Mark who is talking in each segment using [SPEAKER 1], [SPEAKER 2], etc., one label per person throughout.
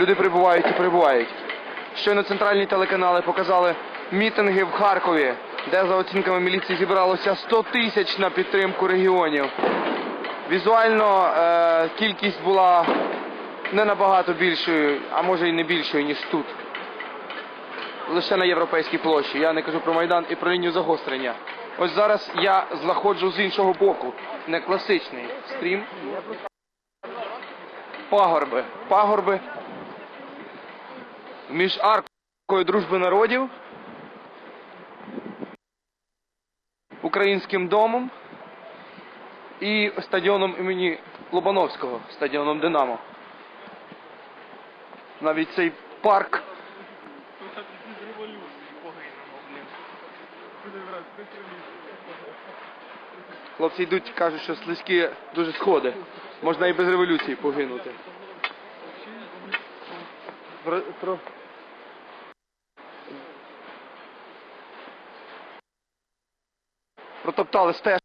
[SPEAKER 1] люди прибувають і прибувають. Щойно центральні телеканали показали мітинги в Харкові, де за оцінками міліції зібралося 100 тисяч на підтримку регіонів. Візуально е, кількість була не набагато більшою, а може і не більшою, ніж тут. Лише на європейській площі. Я не кажу про Майдан і про лінію загострення. Ось зараз я знаходжу з іншого боку. Не класичний стрім. Пагорби. Пагорби між аркою дружби народів, українським домом і стадіоном імені Лобановського, стадіоном Динамо. Навіть цей парк. Хлопці йдуть, кажуть, що слизькі дуже сходи. Можна і без революції погинути. Про, про... Протоптали стежки.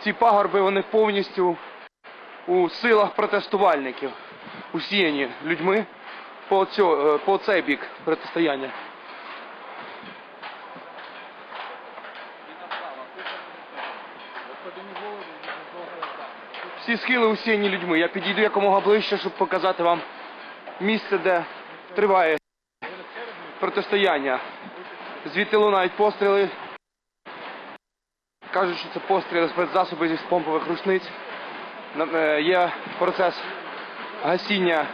[SPEAKER 1] Ці пагорби вони повністю у силах протестувальників, усіяні людьми по, цьо, е, по цей бік протистояння. Всі схили усіяні людьми. Я підійду якомога ближче, щоб показати вам місце, де триває протистояння. Звідти лунають постріли. Кажуть, що це постріли спецзасоби зі помпових рушниць. Е, Є процес гасіння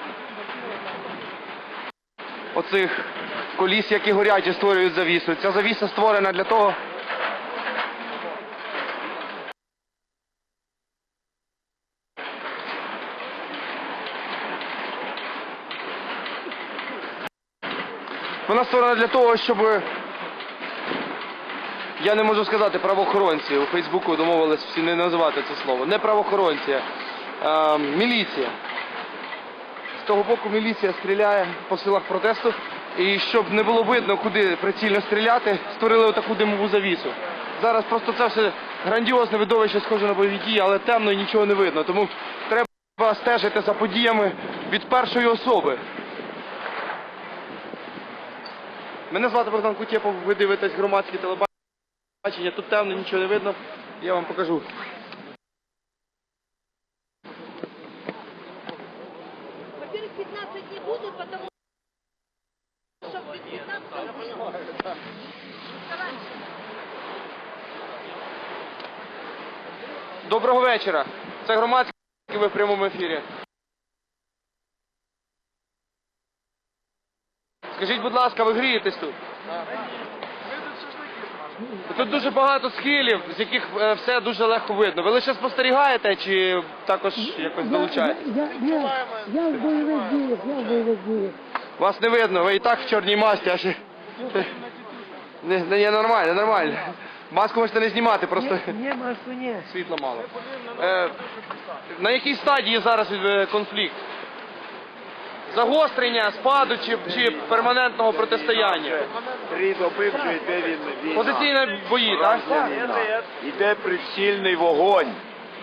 [SPEAKER 1] оцих коліс, які горять і створюють завісу. Ця завіса створена для того. Вона створена для того, щоб я не можу сказати правоохоронці. У Фейсбуку домовились всі не називати це слово. Не правоохоронці, а міліція. З того боку міліція стріляє по силах протесту. І щоб не було видно, куди прицільно стріляти, створили отаку димову завісу. Зараз просто це все грандіозне видовище схоже на бойові дії, але темно і нічого не видно. Тому треба стежити за подіями від першої особи. Мене звати Богдан Кутєпов, ви дивитесь громадське телебачення. Тут темно, нічого не видно. Я вам покажу.
[SPEAKER 2] Во-первых, 15 не буду, потому что без 15
[SPEAKER 1] Доброго вечора. Це громадське ви в прямому ефірі. Скажіть, будь ласка, ви грієтесь тут? Тут дуже багато схилів, з яких е, все дуже легко видно. Ви лише спостерігаєте чи також якось долучаєтесь?
[SPEAKER 3] Я, я, я в бойових діях, я в бойових діях.
[SPEAKER 1] Вас не видно, ви і так в чорній масці, а ще. Не, не, не, нормально, нормально. Маску можете не знімати, просто
[SPEAKER 3] Ні, маску ні.
[SPEAKER 1] світла мало. Е, на якій стадії зараз е, конфлікт? Загострення, спаду чи, чи перманентного протистояння?
[SPEAKER 4] Три доби вже йде він. війна.
[SPEAKER 1] Позиційні бої, так?
[SPEAKER 4] Іде прицільний вогонь.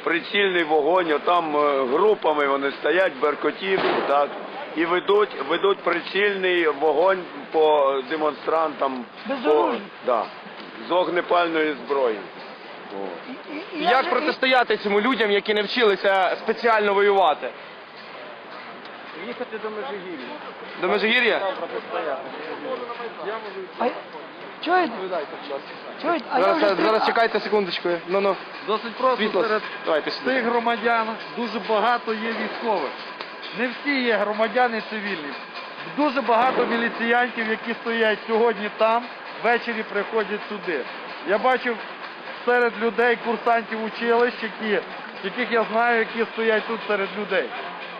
[SPEAKER 4] Прицільний вогонь, отам е, групами вони стоять, беркотів, так. І ведуть, ведуть прицільний вогонь по демонстрантам. По, да, з огнепальної зброї. О.
[SPEAKER 1] Як протистояти цим людям, які не вчилися спеціально воювати?
[SPEAKER 4] Їхати до Межигір'я.
[SPEAKER 1] До Межигір'я?
[SPEAKER 3] А, чуєте? Чуєте? А я
[SPEAKER 1] Зараз,
[SPEAKER 3] вже
[SPEAKER 1] зараз чекайте секундочку. Ну, ну.
[SPEAKER 5] Досить просто
[SPEAKER 1] Світло.
[SPEAKER 5] серед
[SPEAKER 1] Давайте сюди.
[SPEAKER 5] тих громадян дуже багато є військових. Не всі є громадяни цивільні. Дуже багато міліціянтів, які стоять сьогодні там, ввечері приходять сюди. Я бачив серед людей курсантів училищ, які, яких я знаю, які стоять тут серед людей.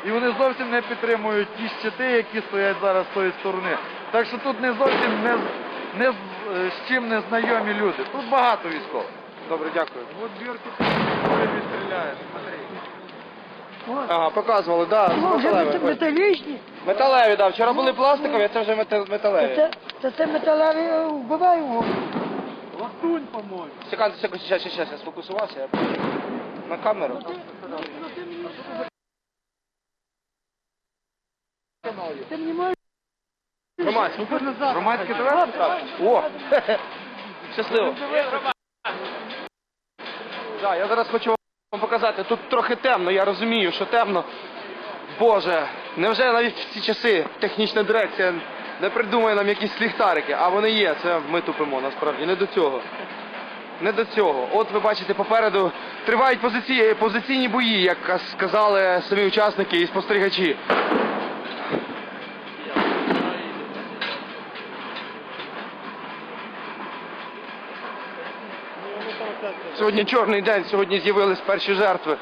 [SPEAKER 5] І вони зовсім не підтримують ті щити, які стоять зараз з тої сторони. Так що тут не зовсім не, з- не з, е, чим не знайомі люди. Тут багато військових.
[SPEAKER 1] Добре, дякую.
[SPEAKER 5] Вот Беркут не стреляет, смотри.
[SPEAKER 3] От.
[SPEAKER 1] Ага, показували, так.
[SPEAKER 3] О,
[SPEAKER 1] металеві.
[SPEAKER 3] металічні.
[SPEAKER 1] Металеві, так. Вчора були пластикові, а це вже металеві.
[SPEAKER 3] Це, це, це металеві е, вбиваємо.
[SPEAKER 5] Латунь, по-моему.
[SPEAKER 1] Секунду, секунду, сейчас, сейчас, я сфокусувався. я- На камеру.
[SPEAKER 3] Ти мені можеш
[SPEAKER 1] Громадське. Громадське ТВ? О! Щасливо. Да, я зараз хочу вам показати. Тут трохи темно, я розумію, що темно. Боже, невже навіть в ці часи технічна дирекція не придумає нам якісь ліхтарики, а вони є, це ми тупимо насправді, не до цього. Не до цього. От ви бачите попереду тривають позиції, позиційні бої, як сказали самі учасники і спостерігачі. Сьогодні чорний день, сьогодні з'явились перші жертви.